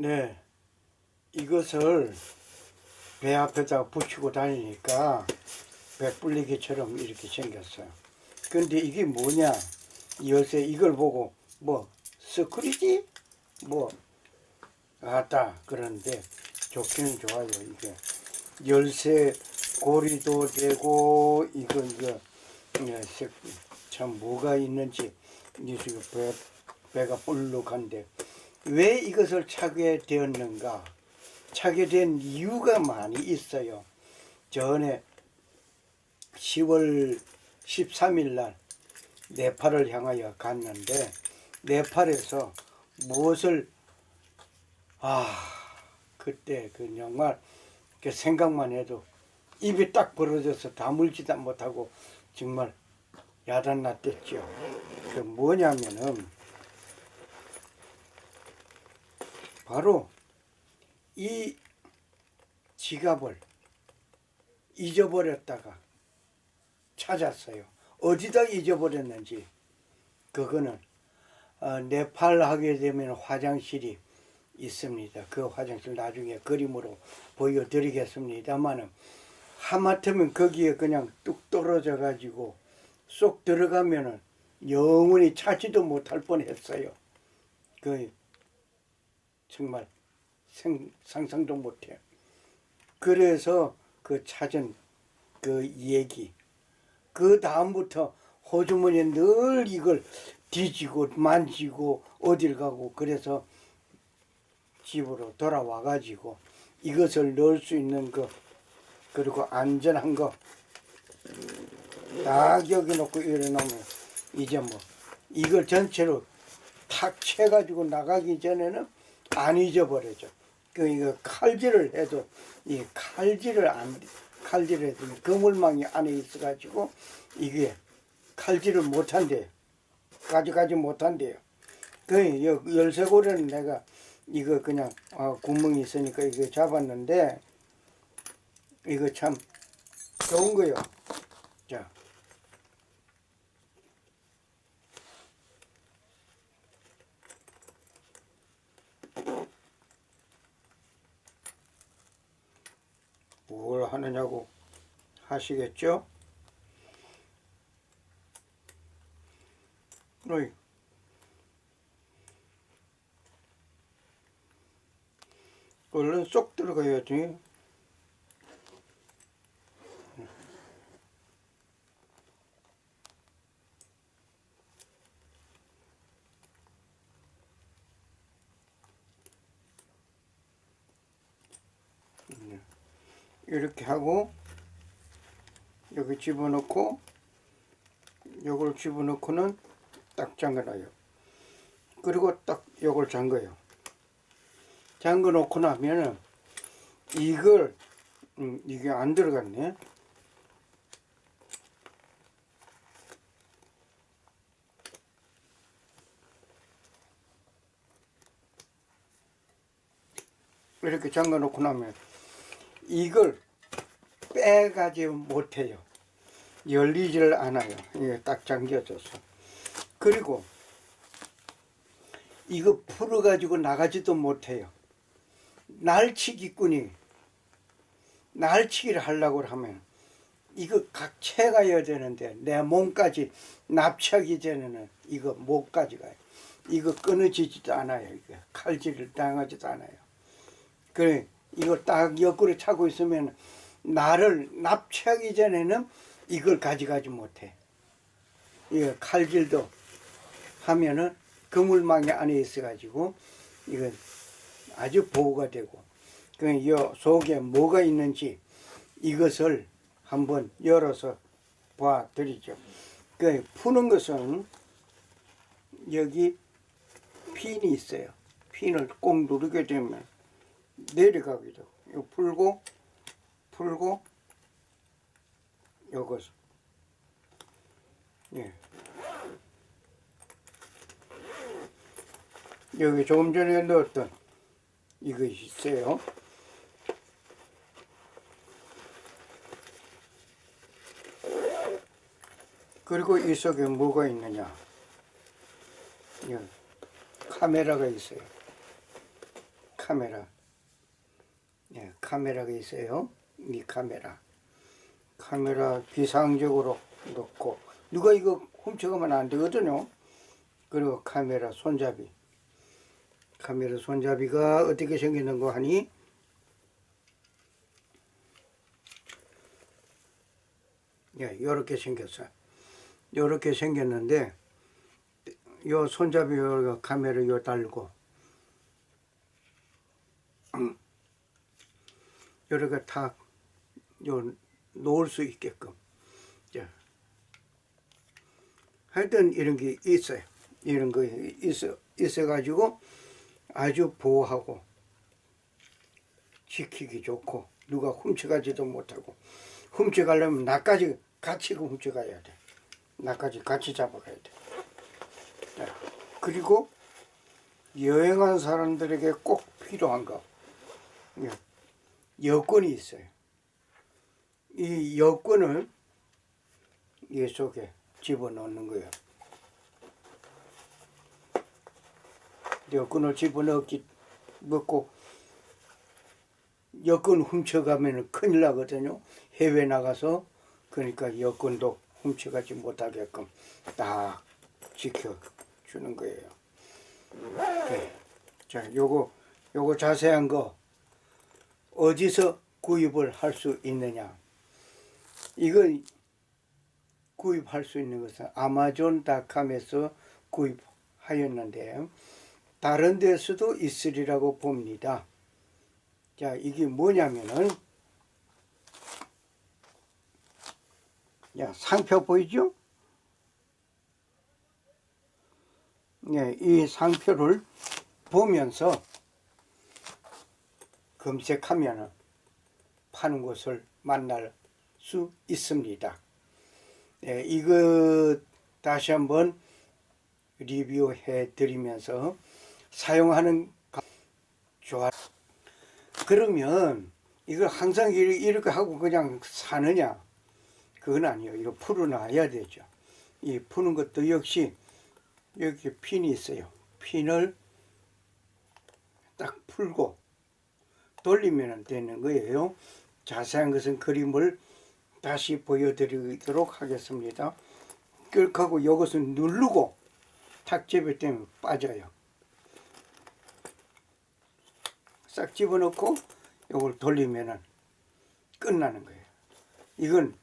네. 이것을 배 앞에다 붙이고 다니니까 배불리기처럼 이렇게 생겼어요. 근데 이게 뭐냐? 요새 이걸 보고 뭐 스크리지? 뭐 아따 그런데 좋기는 좋아요 이게 열쇠 고리도 되고 이거 이거 예, 색- 참 뭐가 있는지 이 지금 배 배가 볼록한데 왜 이것을 차게 되었는가? 차게 된 이유가 많이 있어요. 전에 10월 13일 날 네팔을 향하여 갔는데 네팔에서 무엇을 아 그때 그 정말 그 생각만 해도 입이 딱 벌어져서 다물지도 못하고 정말 야단났댔죠. 그 뭐냐면은 바로 이 지갑을 잊어버렸다가 찾았어요. 어디다 잊어버렸는지 그거는 어, 네팔 하게 되면 화장실이 있습니다. 그 화장실 나중에 그림으로 보여드리겠습니다만은 하마터면 거기에 그냥 뚝 떨어져 가지고 쏙 들어가면은 영원히 찾지도 못할 뻔했어요. 그 정말 생, 상상도 못해요. 그래서 그 찾은 그 얘기 그 다음부터 호주머니에 늘 이걸 뒤지고 만지고 어딜 가고 그래서 집으로 돌아와 가지고 이것을 넣을 수 있는 거 그리고 안전한 거딱 여기 놓고 일어나면 이제 뭐 이걸 전체로 탁 채가지고 나가기 전에는 안 잊어버려져. 그 이거 칼질을 해도 이 칼질을 안 칼질을 해도 그물망이 안에 있어가지고 이게 칼질을 못한대요. 가져가지 못한대요. 그 여- 열쇠고리는 내가 이거 그냥 아, 구멍이 있으니까 이거 잡았는데 이거 참 좋은 거요. 자. 뭘 하느냐고 하시겠죠? 어이. 얼른 쏙 들어가야지. 이렇게 하고 여기 집어넣고 요걸 집어넣고는 딱 잠가놔요. 그리고 딱 요걸 잠가요. 잠가 놓고 나면은 이걸 음, 이게 안 들어갔네. 이렇게 잠가 놓고 나면 이걸 빼가지 못해요. 열리질 않아요. 이게 딱 잠겨져서. 그리고 이거 풀어가지고 나가지도 못해요. 날치기꾼이 날치기를 하려고 하면 이거 각 채가야 되는데 내 몸까지 납치하기 전에는 이거 못 가져가요. 이거 끊어지지도 않아요. 이거 칼질을 당하지도 않아요. 그래 이거 딱 옆구리 차고 있으면 나를 납치하기 전에는 이걸 가져가지 못해. 이거 칼질도 하면은 그물망이 안에 있어가지고 이건 아주 보호가 되고 그이 속에 뭐가 있는지 이것을 한번 열어서 봐드리죠. 그 푸는 것은 여기 핀이 있어요. 핀을 꼭 누르게 되면 내려가기도. 풀고 풀고 요것 예. 여기 조금 전에 넣었던 이것이 있어요. 그리고 이 속에 뭐가 있느냐? 예. 카메라가 있어요. 카메라. 예, 카메라가 있어요. 이 카메라. 카메라 비상적으로 놓고 누가 이거 훔쳐가면 안 되거든요. 그리고 카메라 손잡이. 카메라 손잡이가 어떻게 생기는 거 하니? 예, 요렇게 생겼어요. 요렇게 생겼는데 요 손잡이 요 카메라 요 달고 요렇게 탁 요 놓을 수 있게끔 자. 하여튼 이런 게 있어요. 이런 거 있어 있어 가지고 아주 보호하고 지키기 좋고 누가 훔쳐가지도 못하고 훔쳐가려면 나까지 같이 그 훔쳐가야 돼. 나까지 같이 잡아가야 돼. 자, 그리고 여행한 사람들에게 꼭 필요한 거 예, 여권이 있어요. 이 여권을 이 속에 집어넣는 거예요. 여권을 집어넣기 먹고 여권 훔쳐가면 큰일 나거든요. 해외 나가서 그러니까 여권도 훔쳐가지 못하게끔 딱 지켜주는 거예요. 네. 자, 요거 요거 자세한 거 어디서 구입을 할 수 있느냐? 이거 구입할 수 있는 것은 아마존닷컴에서 구입하였는데 다른 데서도 있으리라고 봅니다. 자, 이게 뭐냐면은 야, 상표 보이죠? 네, 이 상표를 보면서 검색하면 파는 곳을 만날 수 있습니다. 네, 이거 다시 한번 리뷰해 드리면서 사용하는 가- 좋아. 그러면 이걸 항상 이렇게 하고 그냥 사느냐? 그건 아니에요. 이거 풀어놔야 되죠. 이 푸는 것도 역시 여기 핀이 있어요. 핀을 딱 풀고 돌리면 되는 거예요. 자세한 것은 그림을 다시 보여드리도록 하겠습니다. 그렇게 하고 이것은 누르고 탁 집을 때면 빠져요. 싹 집어넣고 이걸 돌리면은 끝나는 거예요. 이건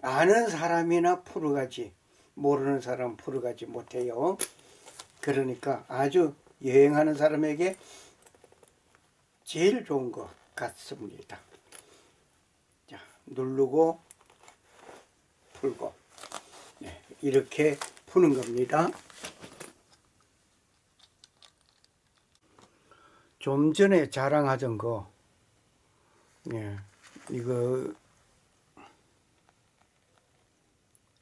아는 사람이나 풀어가지 모르는 사람 풀어가지 못해요. 그러니까 아주 여행하는 사람에게 제일 좋은 것 같습니다. 자, 누르고 풀고 네, 이렇게 푸는 겁니다. 좀 전에 자랑하던 거, 예, 이거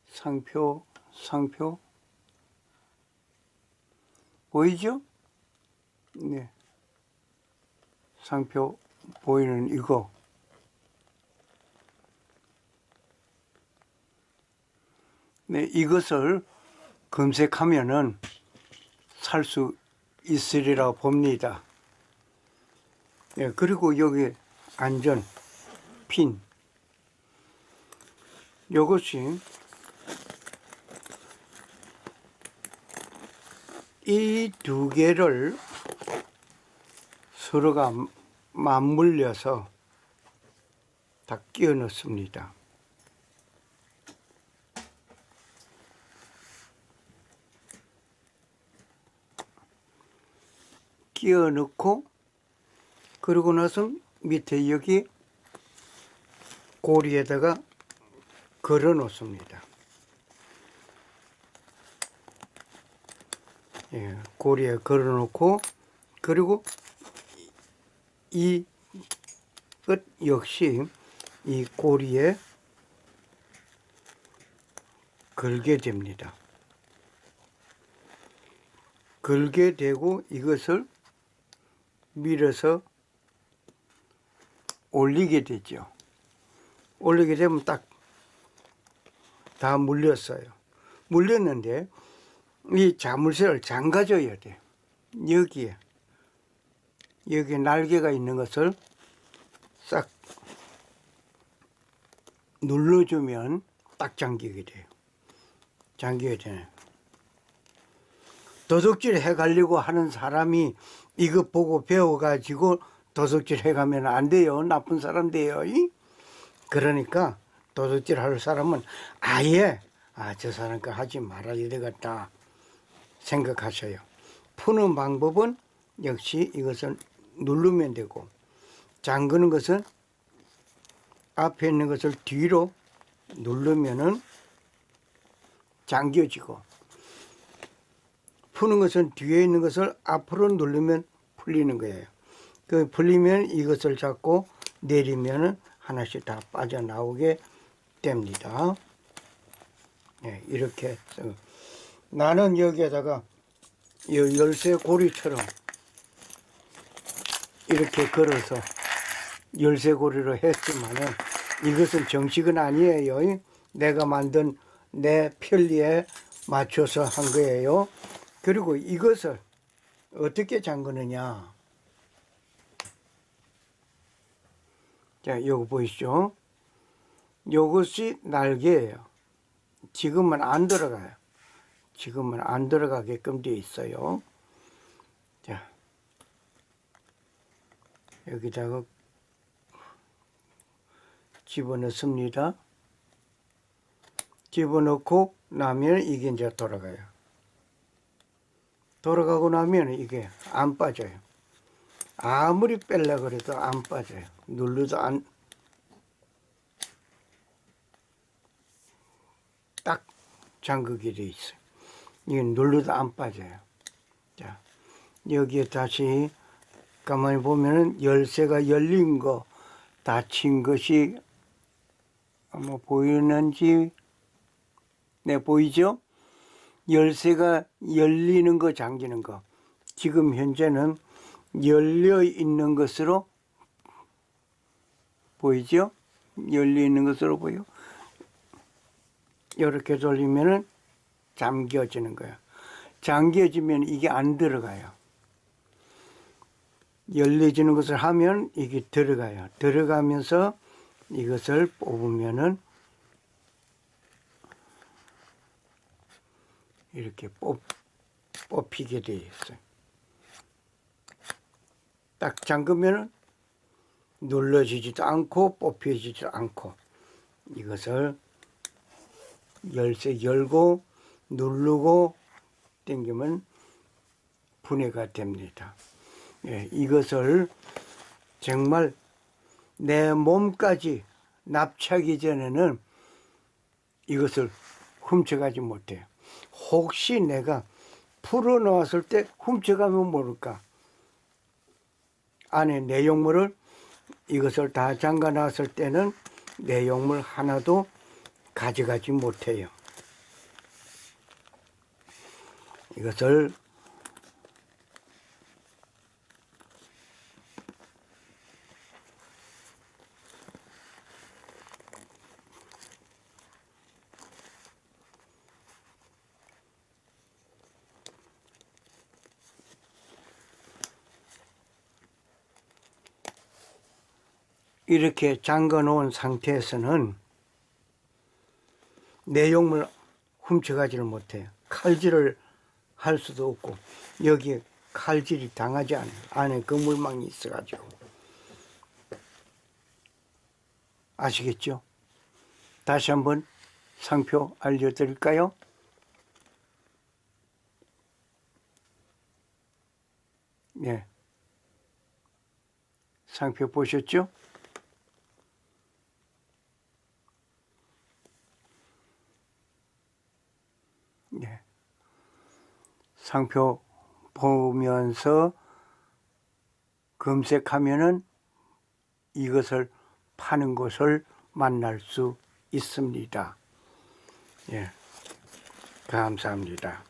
상표, 상표 보이죠? 네, 상표 보이는 이거. 네, 이것을 검색하면은 살 수 있으리라 봅니다. 예, 그리고 여기 안전 핀 요것이 이 두 개를 서로가 맞물려서 다 끼워 넣습니다. 끼워 넣고 그러고 나서 밑에 여기 고리에다가 걸어 놓습니다. 예, 고리에 걸어 놓고 그리고 이 끝 역시 이 고리에 걸게 됩니다. 걸게 되고 이것을 밀어서 올리게 되죠. 올리게 되면 딱 다 물렸어요. 물렸는데 이 자물쇠를 잠가줘야 돼. 여기에 여기 날개가 있는 것을 싹 눌러주면 딱 잠기게 돼요. 잠기게 되네. 도둑질 해가려고 하는 사람이 이거 보고 배워가지고 도둑질 해가면 안 돼요. 나쁜 사람 돼요. 이? 그러니까 도둑질 할 사람은 아예 아, 저 사람 거 하지 말아야 되겠다 생각하셔요. 푸는 방법은 역시 이것을 누르면 되고 잠그는 것은 앞에 있는 것을 뒤로 누르면은 잠겨지고 푸는 것은 뒤에 있는 것을 앞으로 누르면 풀리는 거예요. 그 풀리면 이것을 잡고 내리면은 하나씩 다 빠져나오게 됩니다. 네, 이렇게 나는 여기에다가 이 열쇠 고리처럼 이렇게 걸어서 열쇠 고리로 했지만은 이것은 정식은 아니에요. 내가 만든 내 편리에 맞춰서 한 거예요. 그리고 이것을 어떻게 잠그느냐. 자, 요거 보이시죠? 요것이 날개예요. 지금은 안 들어가요. 지금은 안 들어가게끔 되어 있어요. 자, 여기다가 집어넣습니다. 집어넣고 나면 이게 이제 돌아가요. 돌아가고 나면 이게 안 빠져요. 아무리 뺄라 그래도 안 빠져요. 눌러도 안, 딱 잠그게 돼 있어요. 이게 눌러도 안 빠져요. 자, 여기에 다시 가만히 보면은 열쇠가 열린 거, 닫힌 것이 아마 보이는지, 네, 보이죠? 열쇠가 열리는 거, 잠기는 거. 지금 현재는 열려 있는 것으로 보이죠? 열려 있는 것으로 보여. 이렇게 돌리면은 잠겨지는 거예요. 잠겨지면 이게 안 들어가요. 열려지는 것을 하면 이게 들어가요. 들어가면서 이것을 뽑으면은 이렇게 뽑, 뽑히게 되어 있어요. 딱 잠그면은 눌러지지도 않고 뽑혀지지도 않고 이것을 열쇠 열고 누르고 당기면 분해가 됩니다. 예, 이것을 정말 내 몸까지 납치하기 전에는 이것을 훔쳐가지 못해요. 혹시 내가 풀어 놓았을 때 훔쳐가면 모를까? 안에 내용물을 이것을 다 잠가 놨을 때는 내용물 하나도 가져가지 못해요. 이것을 이렇게 잠궈 놓은 상태에서는 내용물 훔쳐가지를 못해요. 칼질을 할 수도 없고 여기에 칼질이 당하지 않아요. 안에 그물망이 있어가지고 아시겠죠? 다시 한번 상표 알려드릴까요? 네. 상표 보셨죠? 네. 상표 보면서 검색하면은 이것을 파는 곳을 만날 수 있습니다. 예. 감사합니다.